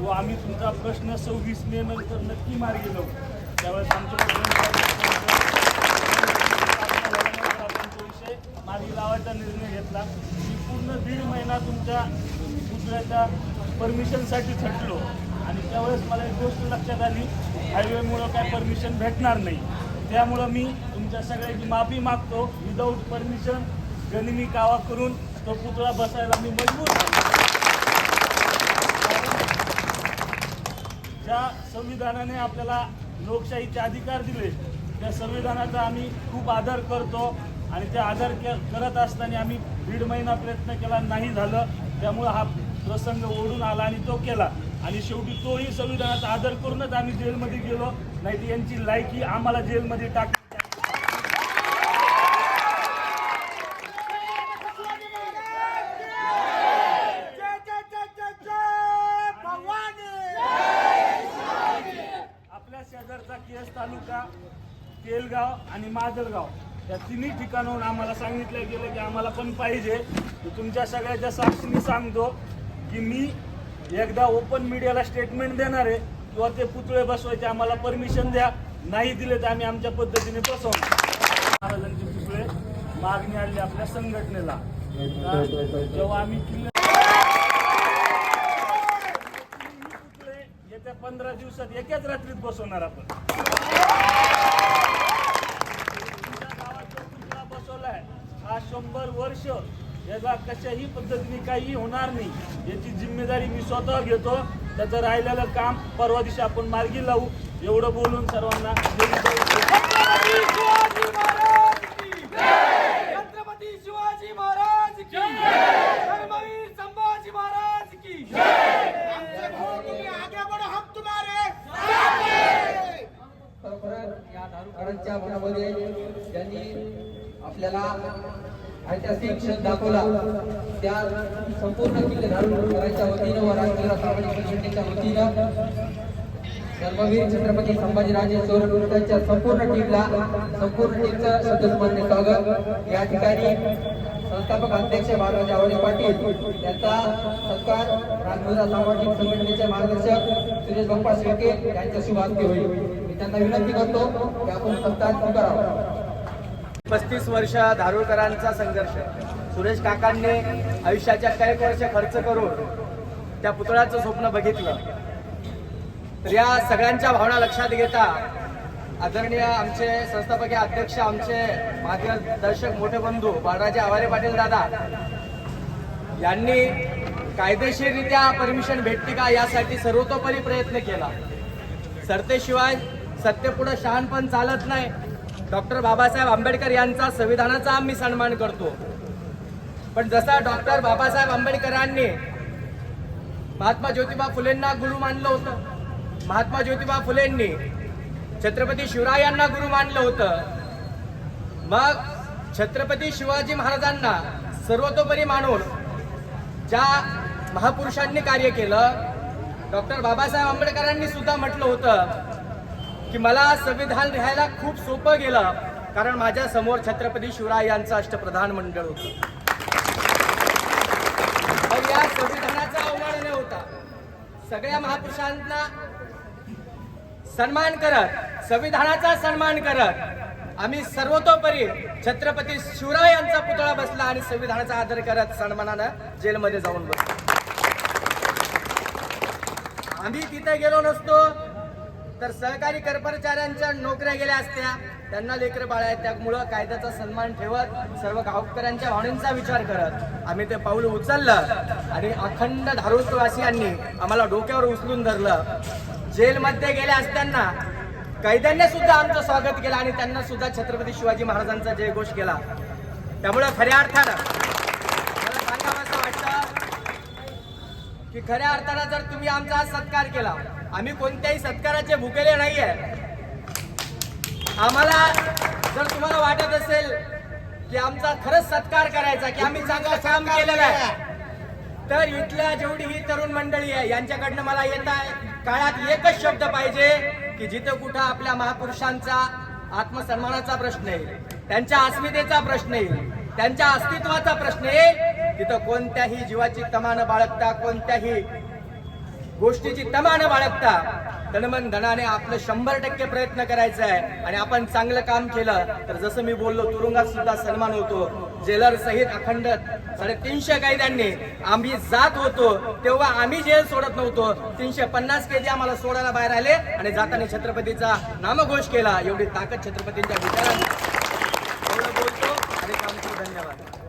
व आम्ही तुमचा प्रश्न सव्वीस मे नंतर नक्की मार्गी लावू. त्यावेळेस आमच्या विषय मार्गी लावायचा निर्णय घेतला. मी पूर्ण दीड महिना तुमच्या पुतळ्याच्या परमिशनसाठी झटलो आणि त्यावेळेस मला एक गोष्ट लक्षात आली. हायवेमुळं काय परमिशन भेटणार नाही. त्यामुळं मी तुमच्या सगळ्याची माफी मागतो. विदाऊट परमिशन गनिमी कावा करून तो पुतळा बसायला मी मजबूर झालो. ज्या संविधानाने आपल्याला लोकशाहीचे अधिकार दिले त्या संविधानाचा आम्ही खूप आदर करतो आणि त्या आदर के करत असताना आम्ही दीड महिना प्रयत्न केला नाही झालं. त्यामुळं हा प्रसंग ओढून आला आणि तो केला. आणि शेवटी तोही संविधानाचा आदर करूनच आम्ही जेलमध्ये गेलो. नाही यांची लायकी आम्हाला जेलमध्ये टाक शेजारचा केस तालुका तेलगाव आणि माजलगाव. या तिन्ही ठिकाणाहून आम्हाला सांगितलं गेलं की आम्हाला पण पाहिजे. तुमच्या सगळ्याच्या साक्षीने सांगतो की मी एकदा ओपन मीडियाला स्टेटमेंट देणार आहे किंवा ते पुतळे बसवायचे आम्हाला परमिशन द्या. नाही दिले तर आम्ही आमच्या पद्धतीने बसवू महाराजांचे पुतळे मागणी आणली आपल्या संघटनेला. जेव्हा आम्ही किल्ले पुतळे येत्या पंधरा दिवसात एकाच रात्रीत बसवणार आपण. तुमच्या गावात बसवलाय हा शंभर वर्ष याचा कशाही पद्धतीने काही होणार नाही. याची जिम्मेदारी मी स्वतः घेतो. त्याचं राहिलेलं काम परवा दिवशी आपण मार्गी लावू. एवढं बोलून सर्वांना छत्रपती शिवाजी महाराज की छत्रपती शिवाजी महाराज की धर्मवीर संभाजी महाराज की खरोखरच या दारुकारांच्या मनामध्ये ज्यांनी आपल्याला ऐतिहासिक क्षण दाखवला त्या संपूर्ण किल्ले वतीनं व राष्ट्रीय सामाजिक संघटनेच्या वतीनं धर्मवीर छत्रपती संभाजीराजे चोरटूरच्या संपूर्ण टीमला संपूर्ण टीमचं सदस्यमान्य स्वागत. या ठिकाणी संस्थापक अध्यक्ष बाळराजे आवडे पाटील यांचा सत्कार राजमुद्रा सामाजिक संघटनेचे मार्गदर्शक सुरेश बाप्पा शेळके यांच्या शुभ होईल. त्यांना विनंती करतो की आपण सत्कार करावं. पस्तीस वर्ष धारूरकरांचा संघर्ष. सुरेश काकांनी आयुष्याच्या काही वर्ष खर्च करून त्या पुतळ्याचं स्वप्न बघितलं. तर या सगळ्यांच्या भावना लक्षात घेता आदरणीय आमचे संस्थापकीय अध्यक्ष आमचे मार्गदर्शक मोठे बंधू बाळराजे आवारे पाटील दादा यांनी कायदेशीररित्या परमिशन भेटते का यासाठी सर्वतोपरी प्रयत्न केला. सरतेशिवाय सत्तेपुढं शहाणपण चालत नाही. डॉक्टर बाबासाहेब आंबेडकर यांचा संविधानाचा आम्ही सन्मान करतो. पण जसा डॉक्टर बाबासाहेब आंबेडकरांनी महात्मा ज्योतिबा फुलेंना गुरु मानलं होतं महात्मा ज्योतिबा फुलेंनी छत्रपती शिवरायांना गुरु मानलं होतं मग छत्रपती शिवाजी महाराजांना सर्वतोपरी मानून ज्या महापुरुषांनी कार्य केलं डॉक्टर बाबासाहेब आंबेडकरांनी सुद्धा म्हटलं होतं की मला संविधान लिहायला खूप सोपं गेलं कारण माझ्यासमोर छत्रपती शिवराय यांचं अष्टप्रधान मंडळ होतं. तर या संविधानाचा अवमान न होता सगळ्या महापुरुषांना सन्मान करत संविधानाचा सन्मान करत आम्ही सर्वतोपरी छत्रपती शिवराय यांचा पुतळा बसला आणि संविधानाचा आदर करत सन्मानानं जेलमध्ये जाऊन बसलो. आम्ही तिथे गेलो नसतो तर सहकारी कर्मचाऱ्यांच्या नोकऱ्या गेल्या असत्या. त्यांना लेकर बाळ आहेत. त्यामुळं कायद्याचा सन्मान ठेवत सर्व गावकऱ्यांच्या भावनेचा विचार करत आम्ही ते पाऊल उचललं आणि अखंड धारुरवासियांनी आम्हाला डोक्यावर उचलून धरलं. जेलमध्ये गेल्या असताना कैद्यांनी सुद्धा आमचं स्वागत केलं आणि त्यांना सुद्धा छत्रपती शिवाजी महाराजांचा जयघोष केला. त्यामुळं खऱ्या अर्थानं मला सांगावंसं वाटतं की खऱ्या अर्थानं जर तुम्ही आमचा सत्कार केला आम्ही कोणत्याही सत्काराचे भुकेले नाहीये. आम्हाला जर तुम्हाला वाटत असेल की आमचा खरंच सत्कार करायचा की आम्ही चांगलं काम केलेलं आहे तर इथल्या जेवढी ही तरुण मंडळी आहे यांच्याकडनं मला येता काळात एकच शब्द पाहिजे की जिथं कुठं आपल्या महापुरुषांचा आत्मसन्मानाचा प्रश्न येईल त्यांच्या अस्मितेचा प्रश्न येईल त्यांच्या अस्तित्वाचा प्रश्न येईल तिथं कोणत्याही जीवाची तमान बाळगता कोणत्याही गोष्टीची तमा न बाळगता. तनमन धनाने आपलं शंभर टक्के प्रयत्न करायचा आहे. आणि आपण चांगलं काम केलं तर जसं मी बोललो तुरुंगात सुद्धा सन्मान होतो. जेलर सहित अखंड साडेतीनशे कैद्यांनी आम्ही जात होतो. तेव्हा आम्ही जेल सोडत नव्हतो. तीनशे पन्नास कैदी आम्हाला सोडायला बाहेर आले आणि जाताना छत्रपतीचा नामघोष केला. एवढी ताकद छत्रपतींच्या विचारांना. बोलतो. आणि थांबतो धन्यवाद.